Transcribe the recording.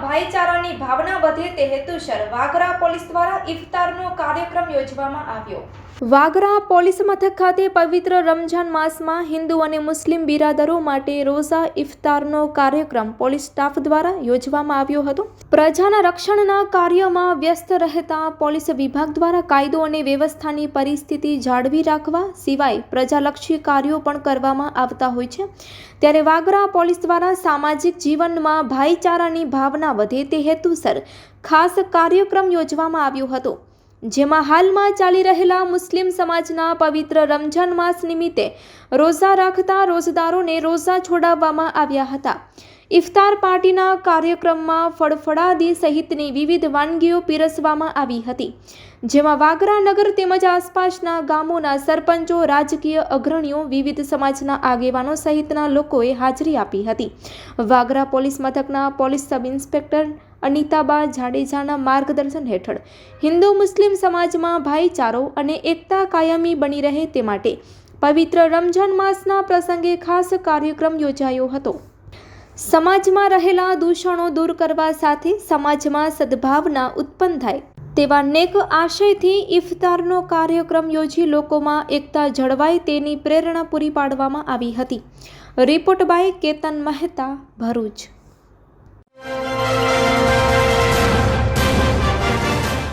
ભાઈચારાની ભાવના વધે તે હેતુસર વાગરા પોલીસ દ્વારા ઇફતારનો કાર્યક્રમ યોજવામાં આવ્યો. વાગરા પોલીસ મથક ખાતે પવિત્ર રમઝાન માસમાં હિન્દુ અને મુસ્લિમ બિરાદરો માટે રોઝા ઇફતારનો કાર્યક્રમ પોલીસ સ્ટાફ દ્વારા યોજવામાં આવ્યો હતો. પ્રજાના રક્ષણના કાર્યમાં વ્યસ્ત રહેતા પોલીસ વિભાગ દ્વારા કાયદો અને વ્યવસ્થાની પરિસ્થિતિ જાળવી રાખવા સિવાય પ્રજાલક્ષી કાર્યો પણ કરવામાં આવતા હોય છે. ત્યારે વાગરા પોલીસ દ્વારા સામાજિક જીવનમાં ભાઈચારાની ભાવના વધે તે હેતુસર ખાસ કાર્યક્રમ યોજવામાં આવ્યો હતો. જેમાં હાલમાં ચાલી રહેલા મુસ્લિમ સમાજના પવિત્ર રમઝાન માસ નિમિત્તે રોઝા રાખતા રોઝદારોને રોઝા છોડાવવામાં આવ્યા હતા. ઇફતાર પાર્ટીના કાર્યક્રમમાં ફળફળાદી સહિતની વિવિધ વાનગીઓ પીરસવામાં આવી હતી, જેમાં વાગરા નગર તેમજ આસપાસના ગામોના સરપંચો, રાજકીય અગ્રણીઓ, વિવિધ સમાજના આગેવાનો સહિતના લોકોએ હાજરી આપી હતી. વાગરા પોલીસ મથકના પોલીસ સબ ઇન્સ્પેક્ટર અનિતાબા જાડેજાના માર્ગદર્શન હેઠળ હિન્દુ મુસ્લિમ સમાજમાં ભાઈચારો અને એકતા કાયમી બની રહે તે માટે પવિત્ર રમઝાન માસના પ્રસંગે ખાસ કાર્યક્રમ યોજાયો હતો. સમાજમાં રહેલા દૂષણો દૂર કરવા સાથે સમાજમાં સદભાવના ઉત્પન્ન થાય. તેવા નેક આશયથી ઇફતારનો કાર્યક્રમ યોજી લોકોમાં એકતા જળવાય તેની પ્રેરણા પૂરી પાડવામાં આવી હતી. Report by Ketan Mehta Bharuch.